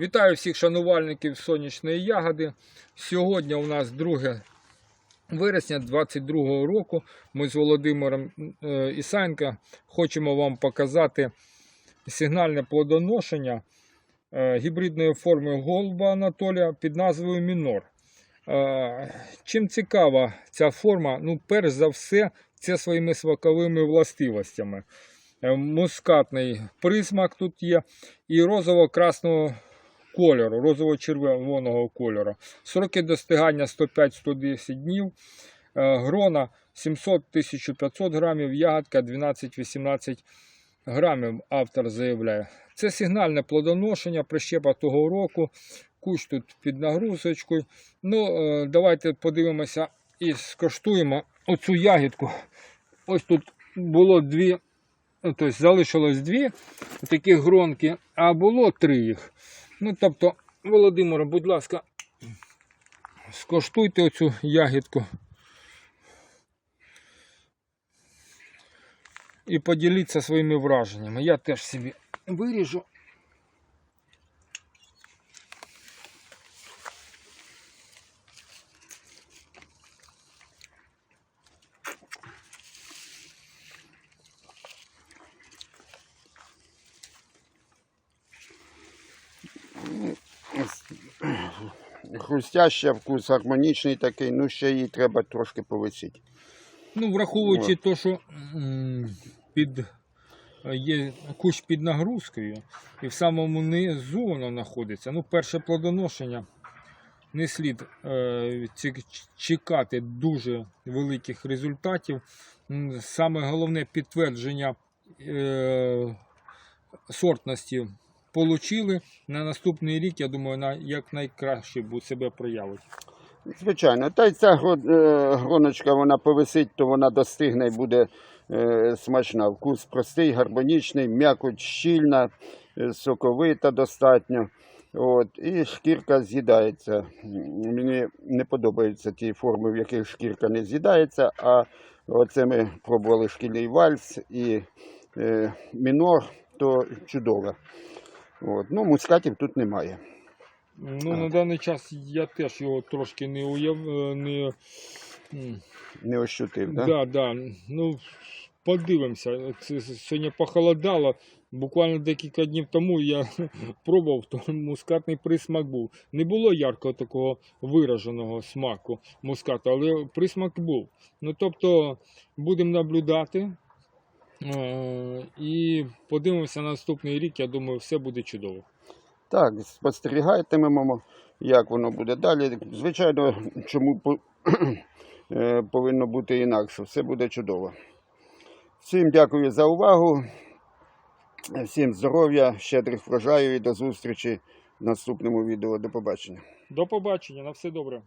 Вітаю всіх шанувальників сонячної ягоди. Сьогодні у нас 2 вересня 2022 року. Ми з Володимиром е, хочемо вам показати сигнальне плодоношення е, гібридної форми голуба Анатолія під назвою Мінор. Е, Чим цікава ця форма? Ну, перш за все, це своїми смаковими властивостями. Мускатний присмак тут є і розово-красного кольору, розово-червоного кольору. Сроки достигання 105-110 днів. Е, Грона 700-1500 грамів, ягодка 12-18 грамів, автор заявляє. Це сигнальне плодоношення, прищепа того року. Кущ тут під нагрузочкою. Ну, е, давайте подивимося і скоштуємо оцю ягідку. Ось тут було дві, тобто залишилось дві такі гронки, а було три їх. Ну, тобто, Володимире, будь ласка, скоштуйте оцю ягідку. І поділіться своїми враженнями. Я теж собі виріжу. Хрустяща вкус, гармонічний такий, ну ще її треба трошки повисити. Ну, враховуючи те, що м, під, є кущ під нагрузкою, і в самому низу воно знаходиться. Ну, перше плодоношення не слід е, ці- чекати дуже великих результатів. М, Саме головне підтвердження е, сортності получили. На наступний рік, я думаю, на якнайкраще буде себе проявить. Звичайно, та й ця е, гроночка вона повисить, то вона достигне і буде е, смачна. Вкус простий, гармонічний, м'якоть щільна, е, соковита достатньо. От, і шкірка з'їдається. Мені не подобаються ті форми, в яких шкірка не з'їдається, а оце ми пробували шкільний вальс і е, мінор, то чудово. От. Ну, мускатів тут немає. Ну, на даний час я теж його трошки не уяв... е, не... Не ощутив, так? Да, да. Ну, подивимося. Це сьогодні похолодало. Буквально декілька днів тому я пробував, то мускатний присмак був. Не було яркого такого вираженого смаку мускату, але присмак був. Ну, тобто, будемо наблюдати. Е, І подивимося на наступний рік, я думаю, все буде чудово. Так, спостерігатимемо, як воно буде далі. Звичайно, чому е, повинно бути інакше. Все буде чудово. Всім дякую за увагу. Всім здоров'я, щедрих врожаю і до зустрічі в наступному відео. До побачення. До побачення, на все добре.